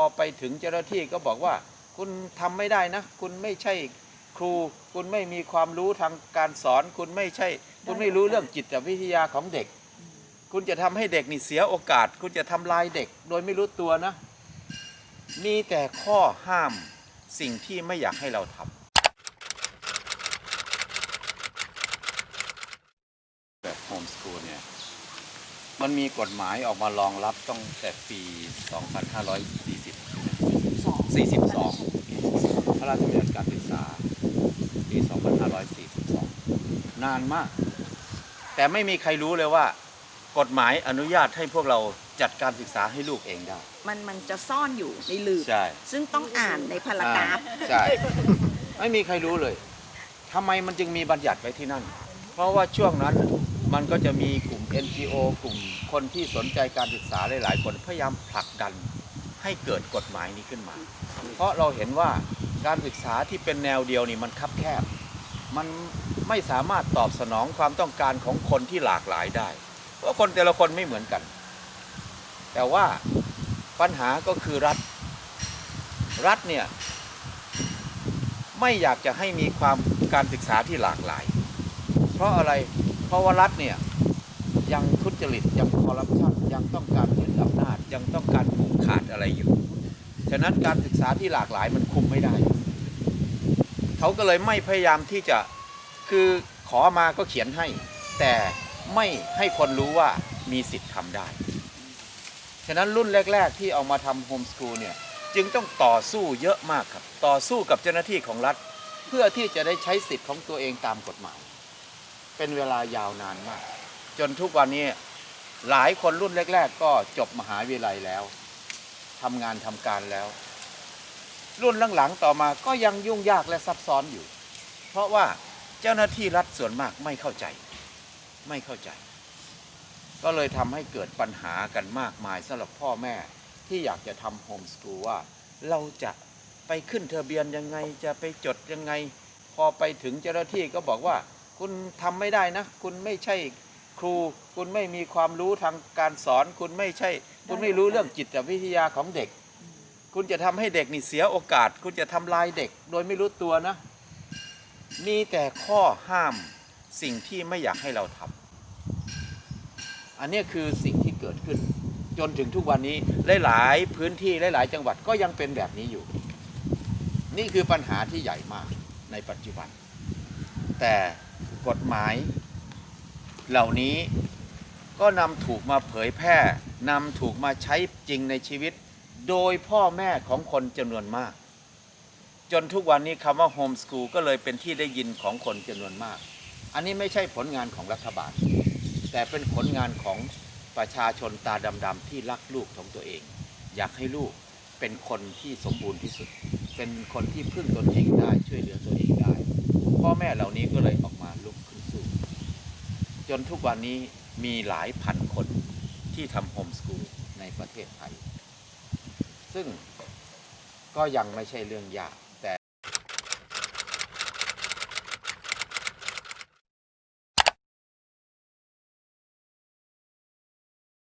พอไปถึงเจ้าหน้าที่ก็บอกว่า คุณทำไม่ได้นะ คุณไม่ใช่ครู คุณไม่มีความรู้ทางการสอน คุณไม่ใช่ คุณไม่รู้เรื่องจิตวิทยาของเด็ก คุณจะทำให้เด็กนี่เสียโอกาส คุณจะทำลายเด็ก โดยไม่รู้ตัวนะ มีแต่ข้อห้ามสิ่งที่ไม่อยากให้เราทำแบบโฮมสกูลเนี่ย มันมีกฎหมายออกมารองรับต้องแต่ปี 2540 42 พระราชบัญญัติการศึกษา ปี 2542 นานมาก แต่ไม่มีใครรู้เลยว่า กฎหมายอนุญาตให้พวกเราจัดการศึกษาให้ลูกเองได้ มันมันจะซ่อนอยู่ในหลืบใช่ ซึ่งต้องอ่านในพารากราฟ ใช่ ไม่มีใครรู้เลย ทำไมมันจึงมีบัญญัติไว้ที่นั่น เพราะว่าช่วงนั้น มันก็จะมีกลุ่ม NGO กลุ่มคนที่สนใจการศึกษาหลายๆคนพยายามผลักดันให้เกิดกฎหมายนี้ขึ้นมา เพราะเราเห็นว่าการศึกษาที่เป็นแนวเดียวนี่มันคับแคบ มันไม่สามารถตอบสนองความต้องการของคนที่หลากหลายได้ เพราะคนแต่ละคนไม่เหมือนกัน แต่ว่าปัญหาก็คือรัฐ รัฐเนี่ยไม่อยากจะให้มีความการศึกษาที่หลากหลาย เพราะอะไร เพราะว่ารัฐเนี่ยยังทุจริตยังคอร์รัปชันยังต้องการยึดอำนาจยังต้องการผูกขาดอะไรอยู่ ฉะนั้นการศึกษาที่หลากหลายมันคุมไม่ได้ เขาก็เลยไม่พยายามที่จะคือขอมาก็เขียนให้ แต่ไม่ให้คนรู้ว่ามีสิทธิ์ทำได้ ฉะนั้นรุ่นแรก ๆ ที่เอามาทำโฮมสคูลเนี่ยจึงต้องต่อสู้เยอะมากครับ ต่อสู้กับเจ้าหน้าที่ของรัฐ เพื่อที่จะได้ใช้สิทธิ์ของตัวเองตามกฎหมาย เป็นเวลายาวนานมาก จนทุกวันนี้หลายคนรุ่นแรก ๆ ก็จบมหาวิทยาลัยแล้วทำงานทำการแล้ว รุ่นหลังๆต่อมาก็ยังยุ่งยากและซับซ้อนอยู่ เพราะว่าเจ้าหน้าที่รัฐส่วนมากไม่เข้าใจ ไม่เข้าใจ ก็เลยทำให้เกิดปัญหากันมากมายสำหรับพ่อแม่ที่อยากจะทำโฮมสกูลว่า เราจะไปขึ้นทะเบียนยังไงจะไปจดยังไง พอไปถึงเจ้าหน้าที่ก็บอกว่า คุณทำไม่ได้นะ คุณไม่ใช่ครู คุณไม่มีความรู้ทางการสอน คุณไม่ใช่ คุณไม่รู้เรื่องจิตวิทยาของเด็ก คุณจะทำให้เด็กนี่เสียโอกาส คุณจะทำลายเด็ก โดยไม่รู้ตัวนะ มีแต่ข้อห้ามสิ่งที่ไม่อยากให้เราทำอันนี้คือสิ่งที่เกิดขึ้น จนถึงทุกวันนี้หลายๆพื้นที่หลายๆจังหวัดก็ยังเป็นแบบนี้อยู่ นี่คือปัญหาที่ใหญ่มากในปัจจุบัน แต่ กฎหมาย เหล่านี้ก็นำถูกมาเผยแพร่นำถูกมาใช้จริงในชีวิต โดยพ่อแม่ของคนจำนวนมาก จนทุกวันนี้คำว่าโฮมส o ูลก็เลยเป็นที่ได้ยินของคนจำนวนมาก อันนี้ไม่ใช่ผลงานของรัฐบาล แต่เป็นผลงานของประชาชนตาดำๆที่รักลูกของตัวเอง อยากให้ลูกเป็นคนที่สมบูรณ์ที่สุด เป็นคนที่พึ่งตนเองได้ช่วยเหลือตัวเองได้ พ่อแม่เหล่านี้ก็เลยออก จนทุกวันนี้มีหลายพันคนที่ทำโฮมสกูลในประเทศไทย ซึ่งก็ยังไม่ใช่เรื่องยาก